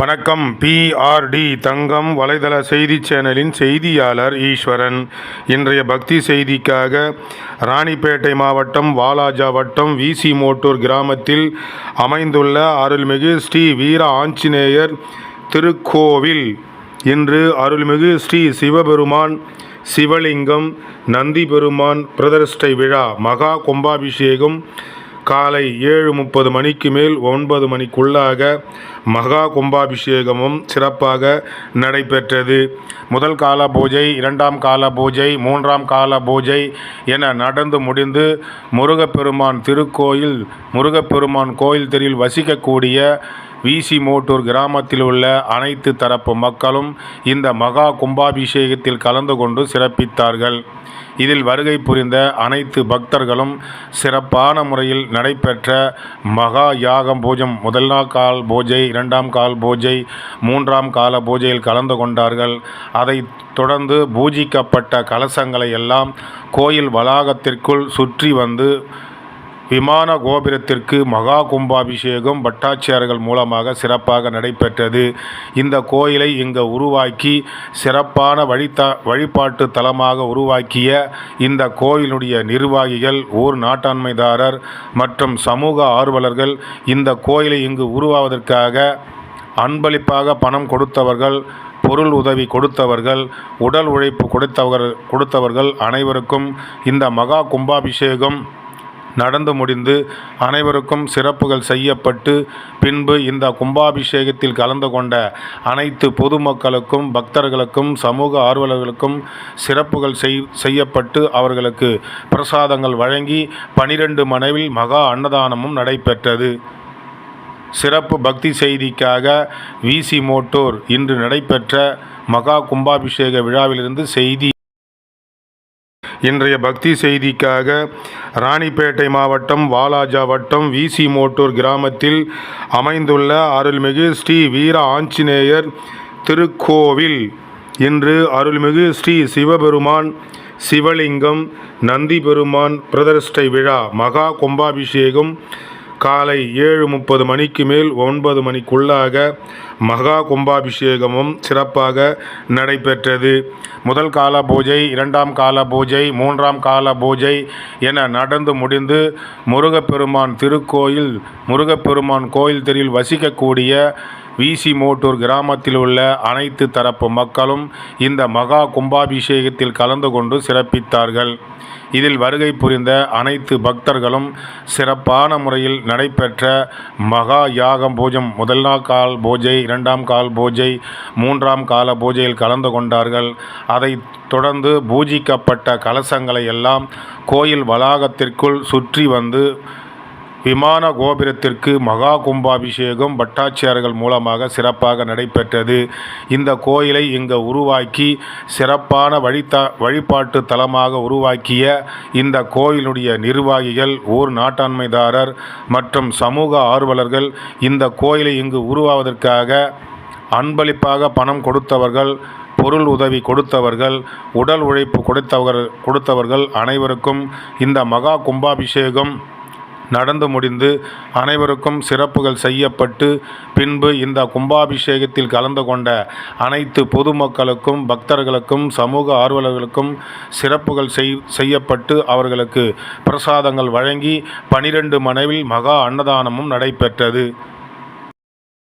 வணக்கம். பிஆர்டி தங்கம் வலைதள செய்தி சேனலின் செய்தியாளர் ஈஸ்வரன். இன்றைய பக்தி செய்திக்காக ராணிப்பேட்டை மாவட்டம் வாலாஜா வட்டம் விசி மோட்டூர் கிராமத்தில் அமைந்துள்ள அருள்மிகு ஸ்ரீ வீர ஆஞ்சநேயர் திருக்கோவில். இன்று அருள்மிகு ஸ்ரீ சிவபெருமான் சிவலிங்கம் நந்தி பெருமான் பிரதர்ஷ்டை விழா மகா கும்பாபிஷேகம் காலை ஏழு முப்பது மணிக்கு மேல் ஒன்பது மணிக்குள்ளாக மகா கும்பாபிஷேகமும் சிறப்பாக நடைபெற்றது. முதல் கால பூஜை இரண்டாம் கால பூஜை மூன்றாம் கால பூஜை என நடந்து முடிந்து முருகப்பெருமான் திருக்கோயில் முருகப்பெருமான் கோயில் தெருவில் வசிக்கக்கூடிய விசி மோட்டூர் கிராமத்தில் உள்ள அனைத்து தரப்பு மக்களும் இந்த மகா கும்பாபிஷேகத்தில் கலந்து கொண்டு சிறப்பித்தார்கள். இதில் வருகை புரிந்த அனைத்து பக்தர்களும் சிறப்பான முறையில் நடைபெற்ற மகா யாகம் பூஜம் முதல் நாள் கால் பூஜை இரண்டாம் கால் பூஜை மூன்றாம் கால பூஜையில் கலந்து கொண்டார்கள். அதைத் தொடர்ந்து பூஜிக்கப்பட்ட கலசங்களை எல்லாம் கோயில் வளாகத்திற்குள் சுற்றி வந்து விமான கோபுரத்திற்கு மகா கும்பாபிஷேகம் பட்டாச்சியார்கள் மூலமாக சிறப்பாக நடைபெற்றது. இந்த கோயிலை இங்கு உருவாக்கி சிறப்பான வழித்த வழிபாட்டு தலமாக உருவாக்கிய இந்த கோயிலுடைய நிர்வாகிகள் ஊர் நாட்டாண்மைதாரர் மற்றும் சமூக ஆர்வலர்கள் இந்த கோயிலை இங்கு உருவாவதற்காக அன்பளிப்பாக பணம் கொடுத்தவர்கள் பொருள் உதவி கொடுத்தவர்கள் உடல் உழைப்பு கொடுத்தவர்கள் கொடுத்தவர்கள் அனைவருக்கும் இந்த மகா கும்பாபிஷேகம் நடந்து முடிந்து அனைவருக்கும் சிறப்புகள் செய்யப்பட்டு பின்பு இந்த கும்பாபிஷேகத்தில் கலந்து கொண்ட அனைத்து பொதுமக்களுக்கும் பக்தர்களுக்கும் சமூக ஆர்வலர்களுக்கும் சிறப்புகள் செய் செய்யப்பட்டு அவர்களுக்கு பிரசாதங்கள் வழங்கி பனிரெண்டு மனைவில் மகா அன்னதானமும் நடைபெற்றது. சிறப்பு பக்தி செய்திக்காக விசி மோட்டோர் இன்று நடைபெற்ற மகா கும்பாபிஷேக விழாவிலிருந்து செய்தி இன்றைய பக்தி செய்திக்காக ராணிப்பேட்டை மாவட்டம் வாலாஜா வட்டம் விசி மோட்டூர் கிராமத்தில் அமைந்துள்ள அருள்மிகு ஸ்ரீ வீர ஆஞ்சநேயர் திருக்கோவில். இன்று அருள்மிகு ஸ்ரீ சிவபெருமான் சிவலிங்கம் நந்தி பெருமான் பிரதர்ஷ்டை விழா மகா கும்பாபிஷேகம் காலை ஏழு முப்பது மணிக்கு மேல் ஒன்பது மணிக்குள்ளாக மகா கும்பாபிஷேகமும் சிறப்பாக நடைபெற்றது. முதல் கால பூஜை இரண்டாம் கால பூஜை மூன்றாம் கால பூஜை என நடந்து முடிந்து முருகப்பெருமான் திருக்கோயில் முருகப்பெருமான் கோயில் தெருவில் வசிக்கக்கூடிய விசி மோட்டூர் கிராமத்தில் உள்ள அனைத்து தரப்பு மக்களும் இந்த மகா கும்பாபிஷேகத்தில் கலந்து கொண்டு சிறப்பித்தார்கள். இதில் வருகை புரிந்த அனைத்து பக்தர்களும் சிறப்பான முறையில் நடைபெற்ற மகா யாகம் பூஜம் முதல் நாள் கால் பூஜை இரண்டாம் கால் பூஜை மூன்றாம் கால பூஜையில் கலந்து கொண்டார்கள். அதைத் தொடர்ந்து பூஜிக்கப்பட்ட கலசங்களை எல்லாம் கோயில் வளாகத்திற்குள் சுற்றி வந்து விமான கோபுரத்திற்கு மகா கும்பாபிஷேகம் பட்டாச்சியார்கள் மூலமாக சிறப்பாக நடைபெற்றது. இந்த கோயிலை இங்கு உருவாக்கி சிறப்பான வழித்த வழிபாட்டு தலமாக உருவாக்கிய இந்த கோயிலுடைய நிர்வாகிகள் ஊர் நாட்டாண்மைதாரர் மற்றும் சமூக ஆர்வலர்கள் இந்த கோயிலை இங்கு உருவாவதற்காக அன்பளிப்பாக பணம் கொடுத்தவர்கள் பொருள் உதவி கொடுத்தவர்கள் உடல் உழைப்பு கொடுத்தவர்கள் கொடுத்தவர்கள் அனைவருக்கும் இந்த மகா கும்பாபிஷேகம் நடந்து முடிந்து அனைவருக்கும் சிறப்புகள் செய்யப்பட்டு பின்பு இந்த கும்பாபிஷேகத்தில் கலந்து கொண்ட அனைத்து பொதுமக்களுக்கும் பக்தர்களுக்கும் சமூக ஆர்வலர்களுக்கும் சிறப்புகள் செய் செய்யப்பட்டு அவர்களுக்கு பிரசாதங்கள் வழங்கி பனிரெண்டு மனைவில் மகா அன்னதானமும் நடைபெற்றது.